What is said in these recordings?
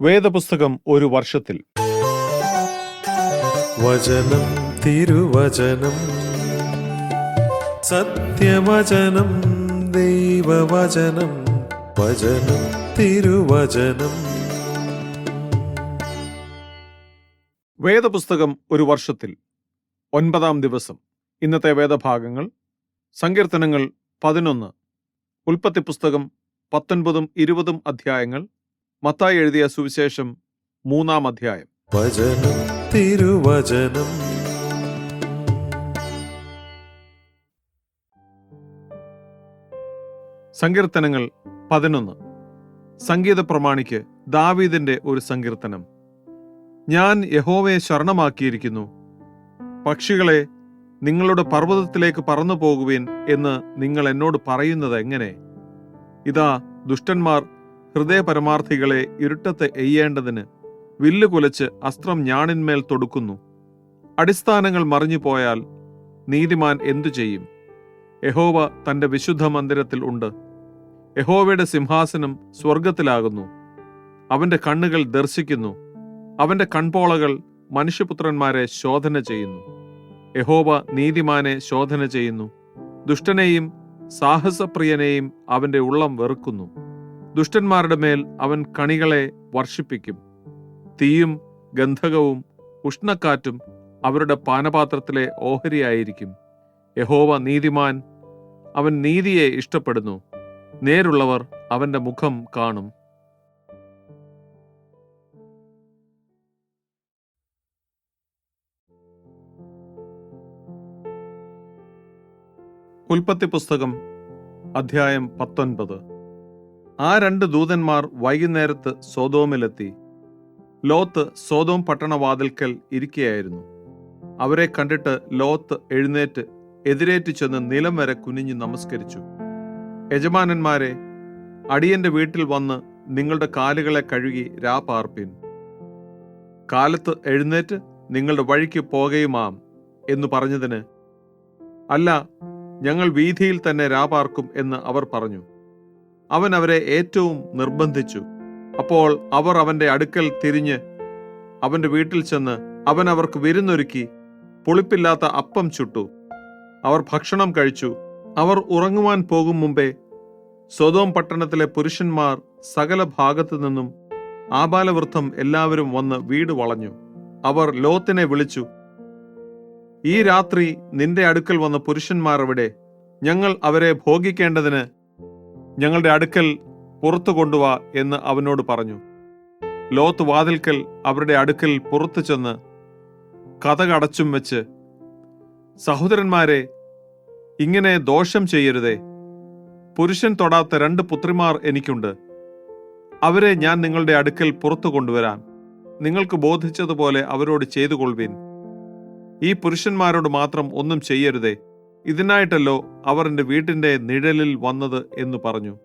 വേദപുസ്തകം ഒരു വർഷത്തിൽ. വചനം തിരുവചനം സത്യവചനം ദൈവവചനം വചനം തിരുവചനം. വേദപുസ്തകം ഒരു വർഷത്തിൽ. ഒൻപതാം ദിവസം. ഇന്നത്തെ വേദഭാഗങ്ങൾ സങ്കീർത്തനങ്ങൾ പതിനൊന്ന്. ഉൽപ്പത്തി പുസ്തകം പത്തൊൻപതും ഇരുപതും അധ്യായങ്ങൾ മത്തായി എഴുതിയ സുവിശേഷം മൂന്നാം അധ്യായം. വചനം തിരുവചനം. സങ്കീർത്തനങ്ങൾ പതിനൊന്ന്. സംഗീത പ്രമാണിക്ക് ദാവീദിന്റെ ഒരു സങ്കീർത്തനം. ഞാൻ യഹോവയെ ശരണമാക്കിയിരിക്കുന്നു. പക്ഷികളെ നിങ്ങളുടെ പർവതത്തിലേക്ക് പറന്നു പോകുവിൻ എന്ന് നിങ്ങൾ എന്നോട് പറയുന്നത് എങ്ങനെ? ഇതാ ദുഷ്ടന്മാർ ഹൃദയപരമാർത്ഥികളെ ഇരുട്ടത്ത് എയ്യേണ്ടതിന് വില്ലു കുലച്ച് അസ്ത്രം ഞാണിന്മേൽ തൊടുക്കുന്നു. അടിസ്ഥാനങ്ങൾ മറിഞ്ഞു പോയാൽ നീതിമാൻ എന്തു ചെയ്യും? യഹോവ തന്റെ വിശുദ്ധ മന്ദിരത്തിൽ ഉണ്ട്. യഹോവയുടെ സിംഹാസനം സ്വർഗത്തിലാകുന്നു അവന്റെ കണ്ണുകൾ ദർശിക്കുന്നു. അവന്റെ കൺപോളകൾ മനുഷ്യപുത്രന്മാരെ ശോധന ചെയ്യുന്നു. യഹോവ നീതിമാനെ ശോധന ചെയ്യുന്നു. ദുഷ്ടനെയും സാഹസപ്രിയനെയും അവന്റെ ഉള്ളം വെറുക്കുന്നു. ദുഷ്ടന്മാരുടെ മേൽ അവൻ കണികളെ വർഷിപ്പിക്കും. തീയും ഗന്ധകവും ഉഷ്ണക്കാറ്റും അവരുടെ പാനപാത്രത്തിലെ ഓഹരിയായിരിക്കും. യഹോവ നീതിമാൻ അവൻ നീതിയെ ഇഷ്ടപ്പെടുന്നു. നേരുള്ളവർ അവന്റെ മുഖം കാണും. ഉൽപ്പത്തി പുസ്തകം അധ്യായം പത്തൊൻപത്. ആ രണ്ട് ദൂതന്മാർ വൈകുന്നേരത്ത് സോതോമിലെത്തി ലോത്ത് സോതോം പട്ടണവാതിൽക്കൽ ഇരിക്കുകയായിരുന്നു അവരെ കണ്ടിട്ട് ലോത്ത് എഴുന്നേറ്റ് എതിരേറ്റ് ചെന്ന് നിലം വരെ കുനിഞ്ഞു നമസ്കരിച്ചു. യജമാനന്മാരെ അടിയന്റെ വീട്ടിൽ വന്ന് നിങ്ങളുടെ കാലുകളെ കഴുകി രാ പാർപ്പിൻ. കാലത്ത് എഴുന്നേറ്റ് നിങ്ങളുടെ വഴിക്ക് പോകുകയുമാം എന്ന് പറഞ്ഞതിന് അല്ല ഞങ്ങൾ വീതിയിൽ തന്നെ രാപാർക്കും എന്ന് അവർ പറഞ്ഞു. അവൻ അവരെ ഏറ്റവും നിർബന്ധിച്ചു. അപ്പോൾ അവർ അവന്റെ അടുക്കൽ തിരിഞ്ഞ് അവന്റെ വീട്ടിൽ ചെന്ന് അവൻ അവർക്ക് വിരുന്നൊരുക്കി പുളിപ്പില്ലാത്ത അപ്പം ചുട്ടു. അവർ ഭക്ഷണം കഴിച്ചു. അവർ ഉറങ്ങുവാൻ പോകും മുമ്പേ സ്വതോം പട്ടണത്തിലെ പുരുഷന്മാർ സകല ഭാഗത്തു നിന്നും ആബാലവൃദ്ധം എല്ലാവരും വന്ന് വീട് വളഞ്ഞു. അവർ ലോത്തിനെ വിളിച്ചു ഈ രാത്രി നിന്റെ അടുക്കൽ വന്ന പുരുഷന്മാർ എവിടെ? ഞങ്ങൾ അവരെ ഭോഗിക്കേണ്ടതിന് ഞങ്ങളുടെ അടുക്കൽ പുറത്തു കൊണ്ടുവാ എന്ന് അവനോട് പറഞ്ഞു. ലോത്ത് വാതിൽക്കൽ അവരുടെ അടുക്കൽ പുറത്തു ചെന്ന് കഥകടച്ചും വെച്ച് സഹോദരന്മാരെ ഇങ്ങനെ ദോഷം ചെയ്യരുതേ. പുരുഷൻ തൊടാത്ത രണ്ട് പുത്രിമാർ എനിക്കുണ്ട്. അവരെ ഞാൻ നിങ്ങളുടെ അടുക്കൽ പുറത്തു കൊണ്ടുവരാം നിങ്ങൾക്ക് ബോധിച്ചതുപോലെ അവരോട് ചെയ്തു കൊള്ളുവിൻ ഈ പുരുഷന്മാരോട് മാത്രം ഒന്നും ചെയ്യരുതേ. ഇതിനായിട്ടല്ലോ അവർ എന്റെ വീട്ടിന്റെ നിഴലിൽ വന്നത് എന്ന് പറഞ്ഞു.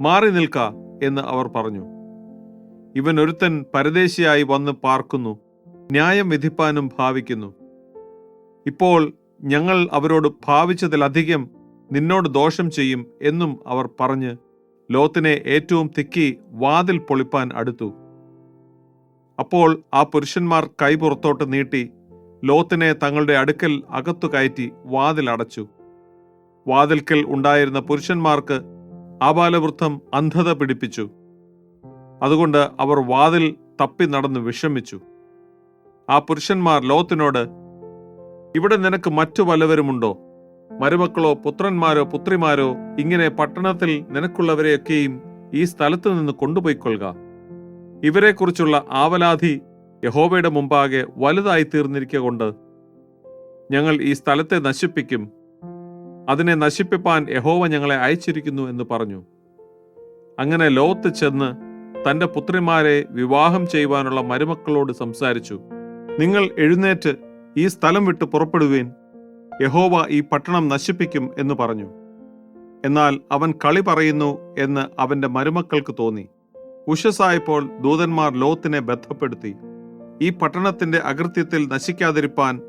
മാറി നിൽക്ക എന്ന് അവർ പറഞ്ഞു. ഇവൻ ഒരുത്തൻ പരദേശിയായി വന്ന് പാർക്കുന്നു ന്യായം വിധിപ്പാനും ഭാവിക്കുന്നു. ഇപ്പോൾ ഞങ്ങൾ അവരോട് ഭാവിച്ചതിലധികം നിന്നോട് ദോഷം ചെയ്യും എന്നും അവർ പറഞ്ഞ് ലോത്തിനെ ഏറ്റവും തിക്കി വാതിൽ പൊളിപ്പാൻ അടുത്തു. അപ്പോൾ ആ പുരുഷന്മാർ കൈ പുറത്തോട്ട് നീട്ടി ലോത്തിനെ തങ്ങളുടെ അടുക്കൽ അകത്തു കയറ്റി വാതിൽ അടച്ചു. വാതിൽക്കൽ ഉണ്ടായിരുന്ന പുരുഷന്മാർക്ക് ആബാലവൃദ്ധം അന്ധത പിടിപ്പിച്ചു. അതുകൊണ്ട് അവർ വാതിൽ തപ്പി നടന്ന് വിഷമിച്ചു. ആ പുരുഷന്മാർ ലോത്തിനോട് ഇവിടെ നിനക്ക് മറ്റു വല്ലവരുമുണ്ടോ? മരുമക്കളോ പുത്രന്മാരോ പുത്രിമാരോ ഇങ്ങനെ പട്ടണത്തിൽ നിനക്കുള്ളവരെയൊക്കെയും ഈ സ്ഥലത്ത് നിന്ന് കൊണ്ടുപോയിക്കൊള്ളുക. ഇവരെക്കുറിച്ചുള്ള ആവലാധി യഹോവയുടെ മുമ്പാകെ വലുതായി തീർന്നിരിക്കുക കൊണ്ട് ഞങ്ങൾ ഈ സ്ഥലത്തെ നശിപ്പിക്കും. അതിനെ നശിപ്പിപ്പാൻ യഹോവ ഞങ്ങളെ അയച്ചിരിക്കുന്നു എന്ന് പറഞ്ഞു. അങ്ങനെ ലോത്ത് ചെന്ന് തന്റെ പുത്രിമാരെ വിവാഹം ചെയ്യുവാനുള്ള മരുമക്കളോട് സംസാരിച്ചു. നിങ്ങൾ എഴുന്നേറ്റ് ഈ സ്ഥലം വിട്ട് പുറപ്പെടുവീൻ. യഹോവ ഈ പട്ടണം നശിപ്പിക്കും എന്ന് പറഞ്ഞു. എന്നാൽ അവൻ കളി പറയുന്നു എന്ന് അവന്റെ മരുമക്കൾക്ക് തോന്നി. ഉഷസായപ്പോൾ ദൂതന്മാർ ലോത്തിനെ ബന്ധപ്പെടുത്തി ഈ പട്ടണത്തിന്റെ അകൃത്യത്തിൽ നശിക്കാതിരിപ്പാൻ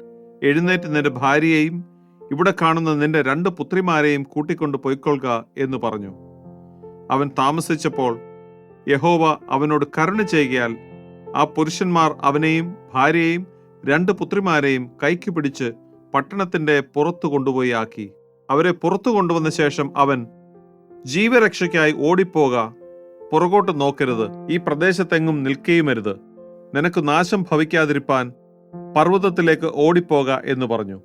എഴുന്നേറ്റ് നിന്റെ ഭാര്യയെയും ഇവിടെ കാണുന്ന നിന്റെ രണ്ട് പുത്രിമാരെയും കൂട്ടിക്കൊണ്ട് പൊയ്ക്കൊള്ളുക എന്ന് പറഞ്ഞു. അവൻ താമസിച്ചപ്പോൾ യഹോവ അവനോട് കരുണ ചെയ്യുകയാൽ ആ പുരുഷന്മാർ അവനെയും ഭാര്യയെയും രണ്ട് പുത്രിമാരെയും കൈക്ക് പിടിച്ച് പട്ടണത്തിന്റെ പുറത്തു കൊണ്ടുപോയി ആക്കി. അവരെ പുറത്തു കൊണ്ടുവന്ന ശേഷം അവൻ ജീവരക്ഷയ്ക്കായി ഓടിപ്പോക പുറകോട്ട് നോക്കരുത് ഈ പ്രദേശത്തെങ്ങും നിൽക്കുകയുമരുത് നിനക്ക് നാശം ഭവിക്കാതിരിപ്പാൻ പർവതത്തിലേക്ക് ഓടിപ്പോക എന്ന് പറഞ്ഞു.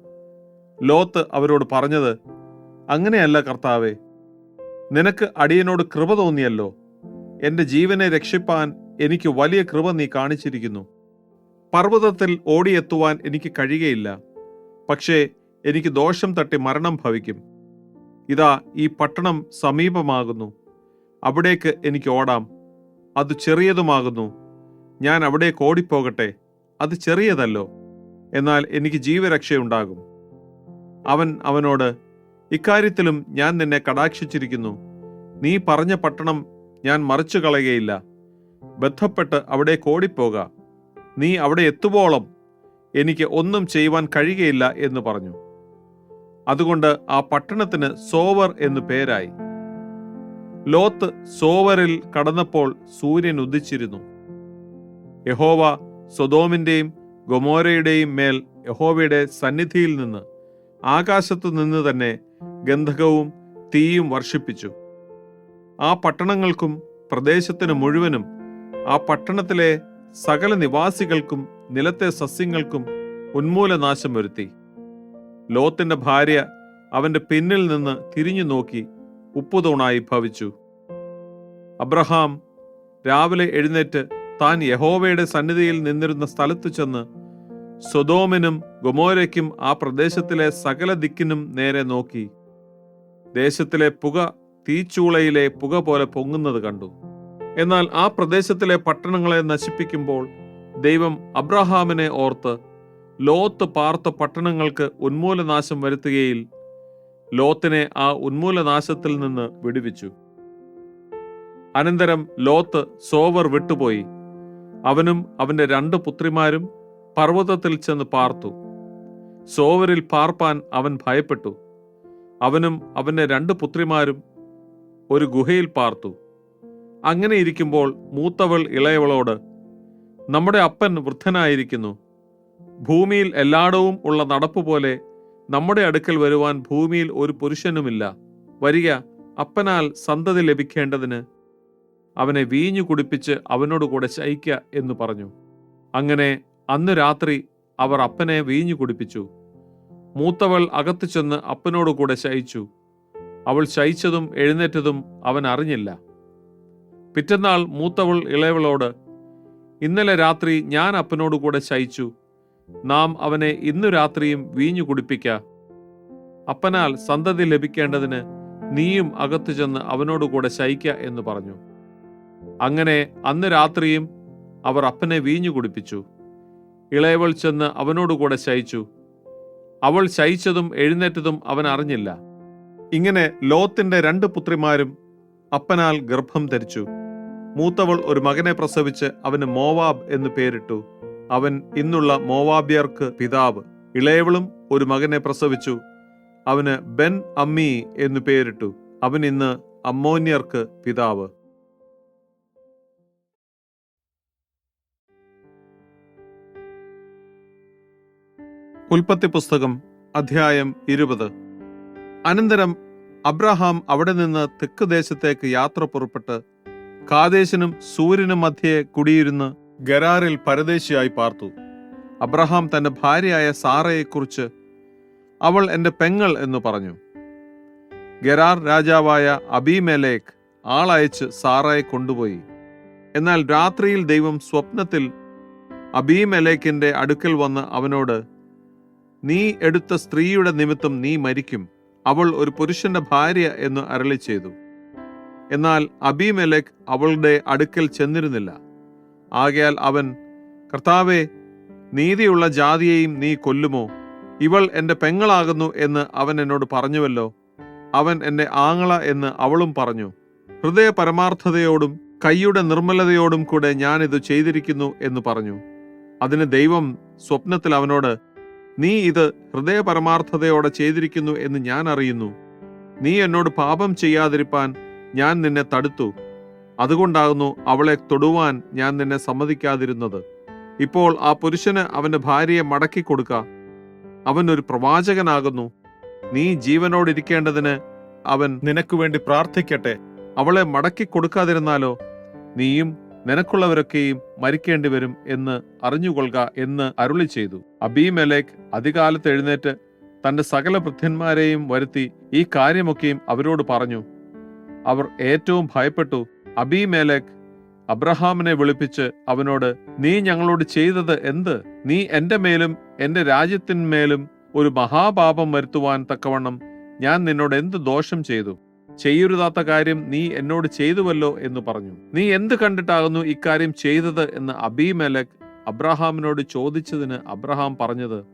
ലോത്ത് അവരോട് പറഞ്ഞത് അങ്ങനെയല്ല കർത്താവേ നിനക്ക് അടിയനോട് കൃപ തോന്നിയല്ലോ. എന്റെ ജീവനെ രക്ഷിപ്പാൻ എനിക്ക് വലിയ കൃപ നീ കാണിച്ചിരിക്കുന്നു. പർവതത്തിൽ ഓടിയെത്തുവാൻ എനിക്ക് കഴിയുകയില്ല. പക്ഷേ എനിക്ക് ദോഷം തട്ടി മരണം ഭവിക്കും. ഇതാ ഈ പട്ടണം സമീപമാകുന്നു. അവിടേക്ക് എനിക്ക് ഓടാം. അത് ചെറിയതുമാകുന്നു. ഞാൻ അവിടേക്ക് ഓടിപ്പോകട്ടെ അത് ചെറിയതല്ലോ എന്നാൽ എനിക്ക് ജീവരക്ഷയുണ്ടാകും. അവൻ അവനോട് ഇക്കാര്യത്തിലും ഞാൻ നിന്നെ കടാക്ഷിച്ചിരിക്കുന്നു. നീ പറഞ്ഞ പട്ടണം ഞാൻ മറിച്ചു കളയുകയില്ല ബന്ധപ്പെട്ട് അവിടെ കോടിപ്പോക. നീ അവിടെ എത്തുവോളം എനിക്ക് ഒന്നും ചെയ്യുവാൻ കഴിയുകയില്ല എന്ന് പറഞ്ഞു. അതുകൊണ്ട് ആ പട്ടണത്തിന് സോവർ എന്നു പേരായി. ലോത്ത് സോവറിൽ കടന്നപ്പോൾ സൂര്യൻ ഉദിച്ചിരുന്നു. യഹോവ സ്വതോമിന്റെയും ഗൊമോരയുടെയും മേൽ യഹോവയുടെ സന്നിധിയിൽ നിന്ന് ആകാശത്തു നിന്ന് തന്നെ ഗന്ധകവും തീയും വർഷിപ്പിച്ചു. ആ പട്ടണങ്ങൾക്കും പ്രദേശത്തിന് മുഴുവനും ആ പട്ടണത്തിലെ സകല നിവാസികൾക്കും നിലത്തെ സസ്യങ്ങൾക്കും ഉന്മൂലനാശം വരുത്തി. ലോത്തിന്റെ ഭാര്യ അവന്റെ പിന്നിൽ നിന്ന് തിരിഞ്ഞു നോക്കി ഉപ്പുതൂണായി ഭവിച്ചു. അബ്രഹാം രാവിലെ എഴുന്നേറ്റ് താൻ യഹോവയുടെ സന്നിധിയിൽ നിന്നിരുന്ന സ്ഥലത്തു ചെന്ന് സ്വതോമിനും ഗൊമോരയ്ക്കും ആ പ്രദേശത്തിലെ സകല ദിക്കിനും നേരെ നോക്കി. ദേശത്തിലെ പുക തീച്ചൂളയിലെ പുക പോലെ പൊങ്ങുന്നത് കണ്ടു. എന്നാൽ ആ പ്രദേശത്തിലെ പട്ടണങ്ങളെ നശിപ്പിക്കുമ്പോൾ ദൈവം അബ്രഹാമിനെ ഓർത്ത് ലോത്ത് പാർത്ത പട്ടണങ്ങൾക്ക് ഉന്മൂലനാശം വരുത്തുകയിൽ ലോത്തിനെ ആ ഉന്മൂലനാശത്തിൽ നിന്ന് വിടുവിച്ചു. അനന്തരം ലോത്ത് സോവർ വിട്ടുപോയി. അവനും അവന്റെ രണ്ട് പുത്രിമാരും പർവതത്തിൽ ചെന്ന് പാർത്തു. സോവരിൽ പാർപ്പാൻ അവൻ ഭയപ്പെട്ടു. അവനും അവന്റെ രണ്ട് പുത്രിമാരും ഒരു ഗുഹയിൽ പാർത്തു. അങ്ങനെ ഇരിക്കുമ്പോൾ മൂത്തവൾ ഇളയവളോട് നമ്മുടെ അപ്പൻ വൃദ്ധനായിരിക്കുന്നു. ഭൂമിയിൽ എല്ലായിടവും ഉള്ള നടപ്പ് പോലെ നമ്മുടെ അടുക്കൽ വരുവാൻ ഭൂമിയിൽ ഒരു പുരുഷനുമില്ല. വരിക അപ്പനാൽ സന്തതി ലഭിക്കേണ്ടതിന് അവനെ വീഞ്ഞു കുടിപ്പിച്ച് അവനോട് കൂടെ ശയിക്ക എന്ന് പറഞ്ഞു. അങ്ങനെ അന്ന് രാത്രി അവർ അപ്പനെ വീഞ്ഞു കുടിപ്പിച്ചു. മൂത്തവൾ അകത്തു ചെന്ന് അപ്പനോട് കൂടെ ശയിച്ചു. അവൾ ശയിച്ചതും എഴുന്നേറ്റതും അവൻ അറിഞ്ഞില്ല. പിറ്റന്നാൾ മൂത്തവൾ ഇളയവളോട് ഇന്നലെ രാത്രി ഞാൻ അപ്പനോട് കൂടെ ശയിച്ചു. നാം അവനെ ഇന്നു രാത്രിയും വീഞ്ഞു കുടിപ്പിക്ക. അപ്പനാൽ സന്തതി ലഭിക്കേണ്ടതിന് നീയും അകത്തു ചെന്ന് അവനോട് കൂടെ ശയിക്ക എന്ന് പറഞ്ഞു. അങ്ങനെ അന്ന് രാത്രിയും അവർ അപ്പനെ വീഞ്ഞു കുടിപ്പിച്ചു. ഇളയവൾ ചെന്ന് അവനോടുകൂടെ ശയിച്ചു. അവൾ ശയിച്ചതും എഴുന്നേറ്റതും അവൻ അറിഞ്ഞില്ല. ഇങ്ങനെ ലോത്തിന്റെ രണ്ട് പുത്രിമാരും അപ്പനാൽ ഗർഭം ധരിച്ചു. മൂത്തവൾ ഒരു മകനെ പ്രസവിച്ച് അവന് മോവാബ് എന്ന് പേരിട്ടു. അവൻ ഇന്നുള്ള മോവാബ്യർക്ക് പിതാവ്. ഇളയവളും ഒരു മകനെ പ്രസവിച്ചു. അവന് ബെൻ അമ്മി എന്നു പേരിട്ടു. അവൻ ഇന്ന് അമ്മോന്യർക്ക് പിതാവ്. ഉൽപ്പത്തി പുസ്തകം അധ്യായം ഇരുപത്. അനന്തരം അബ്രഹാം അവിടെ നിന്ന് തെക്ക് ദേശത്തേക്ക് യാത്ര പുറപ്പെട്ട് കാദേശിനും സൂര്യനും മധ്യേ കുടിയിരുന്ന് ഗരാറിൽ പരദേശിയായി പാർത്തു. അബ്രഹാം തന്റെ ഭാര്യയായ സാറയെക്കുറിച്ച് അവൾ എന്റെ പെങ്ങൾ എന്ന് പറഞ്ഞു. ഗരാർ രാജാവായ അബിമേലേക്ക് ആളയച്ച് സാറയെ കൊണ്ടുപോയി. എന്നാൽ രാത്രിയിൽ ദൈവം സ്വപ്നത്തിൽ അബീമലേക്കിന്റെ അടുക്കൽ വന്ന് അവനോട് നീ എടുത്ത സ്ത്രീയുടെ നിമിത്തം നീ മരിക്കും. അവൾ ഒരു പുരുഷന്റെ ഭാര്യ എന്ന് അരളി ചെയ്തു. എന്നാൽ അബിമെലക് അവളുടെ അടുക്കൽ ചെന്നിരുന്നില്ല. ആകയാൽ അവൻ കർത്താവെ നീതിയുള്ള ജാതിയെയും നീ കൊല്ലുമോ? ഇവൾ എന്റെ പെങ്ങളാകുന്നു എന്ന് അവൻ എന്നോട് പറഞ്ഞുവല്ലോ. അവൻ എന്റെ ആങ്ങള എന്ന് അവളും പറഞ്ഞു. ഹൃദയ പരമാർത്ഥതയോടും കൈയുടെ നിർമ്മലതയോടും കൂടെ ഞാനിത് ചെയ്തിരിക്കുന്നു എന്ന് പറഞ്ഞു. അതിന് ദൈവം സ്വപ്നത്തിൽ അവനോട് നീ ഇത് ഹൃദയ പരമാർത്ഥതയോടെ ചെയ്തിരിക്കുന്നു എന്ന് ഞാൻ അറിയുന്നു. നീ എന്നോട് പാപം ചെയ്യാതിരിപ്പാൻ ഞാൻ നിന്നെ തടുത്തു. അതുകൊണ്ടാകുന്നു അവളെ തൊടുവാൻ ഞാൻ നിന്നെ സമ്മതിക്കാതിരുന്നത്. ഇപ്പോൾ ആ പുരുഷന് അവന്റെ ഭാര്യയെ മടക്കി കൊടുക്ക. അവൻ ഒരു പ്രവാചകനാകുന്നു. നീ ജീവനോടിരിക്കേണ്ടതിന് അവൻ നിനക്ക് വേണ്ടി പ്രാർത്ഥിക്കട്ടെ. അവളെ മടക്കി കൊടുക്കാതിരുന്നാലോ? നീയും നിനക്കുള്ളവരൊക്കെയും മരിക്കേണ്ടി വരും എന്ന് അറിഞ്ഞുകൊള്ളുക എന്ന് അരുളി ചെയ്തു. അബീമെലേക്ക് അധികാലത്ത് എഴുന്നേറ്റ് തന്റെ സകല വൃദ്ധന്മാരെയും വരുത്തി ഈ കാര്യമൊക്കെയും അവരോട് പറഞ്ഞു. അവർ ഏറ്റവും ഭയപ്പെട്ടു. അബീമേലേക്ക് അബ്രഹാമിനെ വിളിപ്പിച്ച് അവനോട് നീ ഞങ്ങളോട് ചെയ്തത് എന്ത്? നീ എന്റെ മേലും എന്റെ രാജ്യത്തിന്മേലും ഒരു മഹാപാപം വരുത്തുവാൻ തക്കവണ്ണം ഞാൻ നിന്നോട് എന്ത് ദോഷം ചെയ്തു? ചെയ്യരുതാത്ത കാര്യം നീ എന്നോട് ചെയ്തുവല്ലോ എന്ന് പറഞ്ഞു. നീ എന്ത് കണ്ടിട്ടാകുന്നു ഇക്കാര്യം ചെയ്തത് എന്ന് അബീമേലക് അബ്രഹാമിനോട് ചോദിച്ചതിന് അബ്രഹാം പറഞ്ഞത്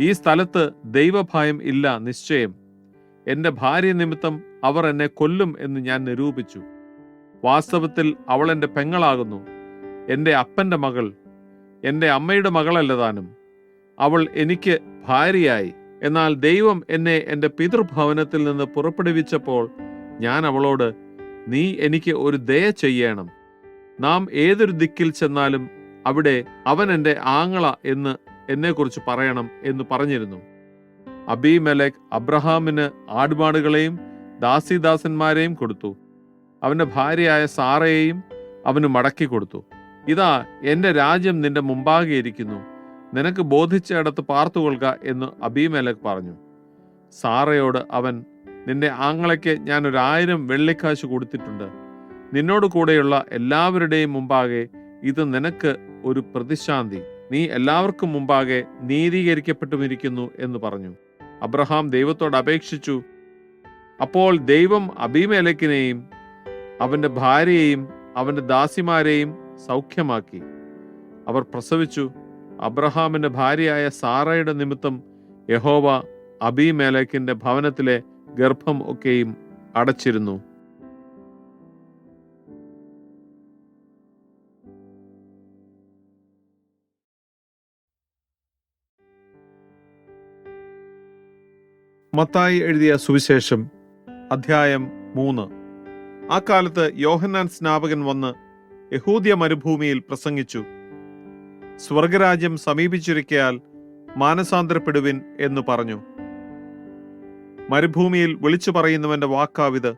ഈ സ്ഥലത്ത് ദൈവഭയം ഇല്ല നിശ്ചയം. എന്റെ ഭാര്യ നിമിത്തം അവർ എന്നെ കൊല്ലും എന്ന് ഞാൻ നിരൂപിച്ചു. വാസ്തവത്തിൽ അവൾ എന്റെ പെങ്ങളാകുന്നു. എന്റെ അപ്പന്റെ മകൾ. എന്റെ അമ്മയുടെ മകളല്ല താനും. അവൾ എനിക്ക് ഭാര്യയായി. എന്നാൽ ദൈവം എന്നെ എന്റെ പിതൃഭവനത്തിൽ നിന്ന് പുറപ്പെടുവിച്ചപ്പോൾ ഞാൻ അവളോട് നീ എനിക്ക് ഒരു ദയ ചെയ്യണം. നാം ഏതൊരു ദിക്കിൽ ചെന്നാലും അവിടെ അവൻ എന്റെ ആങ്ങള എന്ന് എന്നെക്കുറിച്ച് പറയണം എന്ന് പറഞ്ഞിരുന്നു. അബീമേലെക് അബ്രഹാമിന് ആടുപാടുകളെയും ദാസിദാസന്മാരെയും കൊടുത്തു. അവന്റെ ഭാര്യയായ സാറയെയും അവന് മടക്കി കൊടുത്തു. ഇതാ എന്റെ രാജ്യം നിന്റെ മുമ്പാകെ ഇരിക്കുന്നു. നിനക്ക് ബോധിച്ചയിടത്ത് പാർത്തുകൊള്ളുക എന്ന് അബീമേലക് പറഞ്ഞു. സാറയോട് അവൻ നിന്റെ ആങ്ങളയ്ക്ക് ഞാൻ ഒരു വെള്ളിക്കാശ് കൊടുത്തിട്ടുണ്ട്. നിന്നോട് കൂടെയുള്ള എല്ലാവരുടെയും മുമ്പാകെ ഇത് നിനക്ക് ഒരു പ്രതിശാന്തി. നീ എല്ലാവർക്കും മുമ്പാകെ നീതീകരിക്കപ്പെട്ടുമിരിക്കുന്നു എന്ന് പറഞ്ഞു. അബ്രഹാം ദൈവത്തോട് അപേക്ഷിച്ചു. അപ്പോൾ ദൈവം അബീമേലക്കിനെയും അവന്റെ ഭാര്യയെയും അവന്റെ ദാസിമാരെയും സൗഖ്യമാക്കി. അവർ പ്രസവിച്ചു. അബ്രഹാമിന്റെ ഭാര്യയായ സാറയുടെ നിമിത്തം യഹോവ അബീമേലക്കിന്റെ ഭവനത്തിലെ ഗർഭം ഒക്കെയും അടച്ചിരുന്നു. മത്തായി എഴുതിയ സുവിശേഷം അധ്യായം മൂന്ന്. ആ കാലത്ത് യോഹന്നാൻ സ്നാപകൻ വന്ന് യഹൂദിയ മരുഭൂമിയിൽ പ്രസംഗിച്ചു. സ്വർഗരാജ്യം സമീപിച്ചിരിക്കയാൽ മാനസാന്തരപ്പെടുവിൻ എന്ന് പറഞ്ഞു. മരുഭൂമിയിൽ വിളിച്ചു പറയുന്നവന്റെ വാക്കാവിത്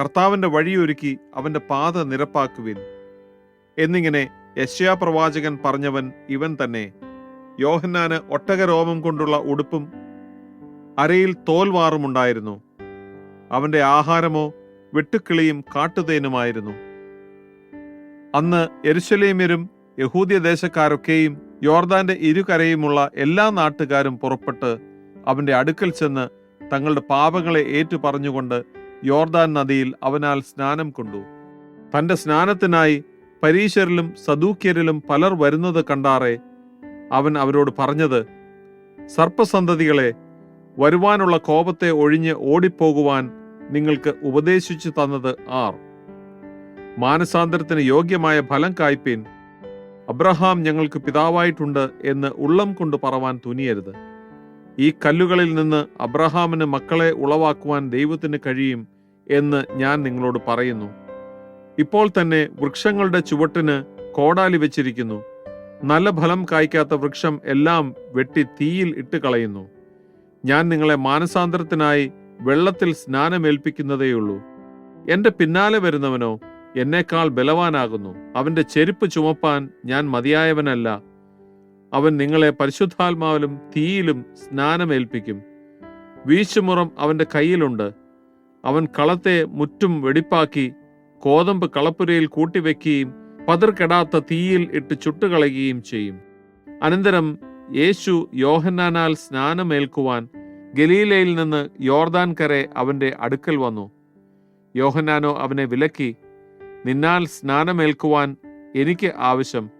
കർത്താവിന്റെ വഴിയൊരുക്കി അവന്റെ പാത നിരപ്പാക്കുവിൻ. എന്നിങ്ങനെ യശ്യാപ്രവാചകൻ പറഞ്ഞവൻ ഇവൻ തന്നെ യോഹന്നാന് ഒട്ടകരോമം കൊണ്ടുള്ള ഉടുപ്പും അരയിൽ തോൽവാറുമുണ്ടായിരുന്നു അവന്റെ ആഹാരമോ വെട്ടുക്കിളിയും കാട്ടുതേനുമായിരുന്നു. അന്ന് എരുശലേമ്യരും യഹൂദ്യദേശക്കാരൊക്കെയും യോർദാന്റെ ഇരുകരയുമുള്ള എല്ലാ നാട്ടുകാരും പുറപ്പെട്ട് അവന്റെ അടുക്കൽ ചെന്ന് തങ്ങളുടെ പാപങ്ങളെ ഏറ്റു പറഞ്ഞുകൊണ്ട് യോർദാൻ നദിയിൽ അവനാൽ സ്നാനം കൊണ്ടു. തന്റെ സ്നാനത്തിനായി പരീശരിലും സദൂക്യരിലും പലർ വരുന്നത് കണ്ടാറെ അവൻ അവരോട് പറഞ്ഞത് സർപ്പസന്തതികളെ വരുവാനുള്ള കോപത്തെ ഒഴിഞ്ഞ് ഓടിപ്പോകുവാൻ നിങ്ങൾക്ക് ഉപദേശിച്ചു തന്നത് ആർ. മാനസാന്തരത്തിന് യോഗ്യമായ ഫലം കായ്പീൻ അബ്രഹാം ഞങ്ങൾക്ക് പിതാവായിട്ടുണ്ട് എന്ന് ഉള്ളം കൊണ്ട് പറവാൻ തുനിയരുത്. ഈ കല്ലുകളിൽ നിന്ന് അബ്രഹാമിന് മക്കളെ ഉളവാക്കുവാൻ ദൈവത്തിന് കഴിയും എന്ന് ഞാൻ നിങ്ങളോട് പറയുന്നു. ഇപ്പോൾ തന്നെ വൃക്ഷങ്ങളുടെ ചുവട്ടിന് കോടാലി വെച്ചിരിക്കുന്നു. നല്ല ഫലം കായ്ക്കാത്ത വൃക്ഷം എല്ലാം വെട്ടി തീയിൽ ഇട്ട് കളയുന്നു. ഞാൻ നിങ്ങളെ മാനസാന്തരത്തിനായി വെള്ളത്തിൽ സ്നാനമേൽപ്പിക്കുന്നതേയുള്ളൂ. എന്റെ പിന്നാലെ വരുന്നവനോ എന്നേക്കാൾ ബലവാനാകുന്നു. അവന്റെ ചെരുപ്പ് ചുമപ്പാൻ ഞാൻ മതിയായവനല്ല. അവൻ നിങ്ങളെ പരിശുദ്ധാത്മാവിലും തീയിലും സ്നാനമേൽപ്പിക്കും. വീശുമുറം അവന്റെ കയ്യിലുണ്ട്. അവൻ കളത്തെ മുറ്റും വെടിപ്പാക്കി കോതമ്പ് കളപ്പുരയിൽ കൂട്ടിവെക്കുകയും പതിർക്കെടാത്ത തീയിൽ ഇട്ട് ചുട്ടുകളയുകയും ചെയ്യും. അനന്തരം യേശു യോഹന്നാനാൽ സ്നാനമേൽക്കുവാൻ ഗലീലയിൽ നിന്ന് യോർദാൻ കരെ അവന്റെ അടുക്കൽ വന്നു. യോഹന്നാനോ അവനെ വിലക്കി നിന്നാൽ സ്നാനമേൽക്കുവാൻ എനിക്ക് ആവശ്യം.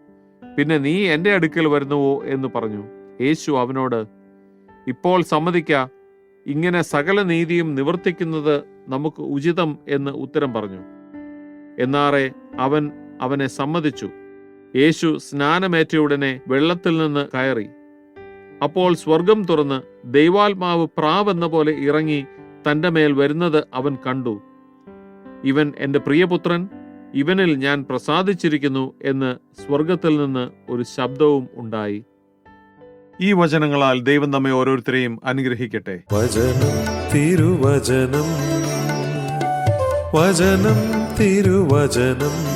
പിന്നെ നീ എന്റെ അടുക്കൽ വരുന്നുവോ എന്ന് പറഞ്ഞു. യേശു അവനോട് ഇപ്പോൾ സമ്മതിക്ക. ഇങ്ങനെ സകല നീതിയും നിവർത്തിക്കുന്നത് നമുക്ക് ഉചിതം എന്ന് ഉത്തരം പറഞ്ഞു. എന്നാറെ അവൻ അവനെ സമ്മതിച്ചു. യേശു സ്നാനമേറ്റയുടനെ വെള്ളത്തിൽ നിന്ന് കയറി. അപ്പോൾ സ്വർഗം തുറന്ന് ദൈവാത്മാവ് പ്രാവെന്ന പോലെ ഇറങ്ങി തന്റെ മേൽ വരുന്നത് അവൻ കണ്ടു. ഇവൻ എന്റെ പ്രിയപുത്രൻ? ഇവനിൽ ഞാൻ പ്രസാദിച്ചിരിക്കുന്നു എന്ന് സ്വർഗത്തിൽ നിന്ന് ഒരു ശബ്ദവും ഉണ്ടായി. ഈ വചനങ്ങളാൽ ദൈവം നമ്മെ ഓരോരുത്തരെയും അനുഗ്രഹിക്കട്ടെ. വചനം തിരുവചനം. വചനം തിരുവചനം.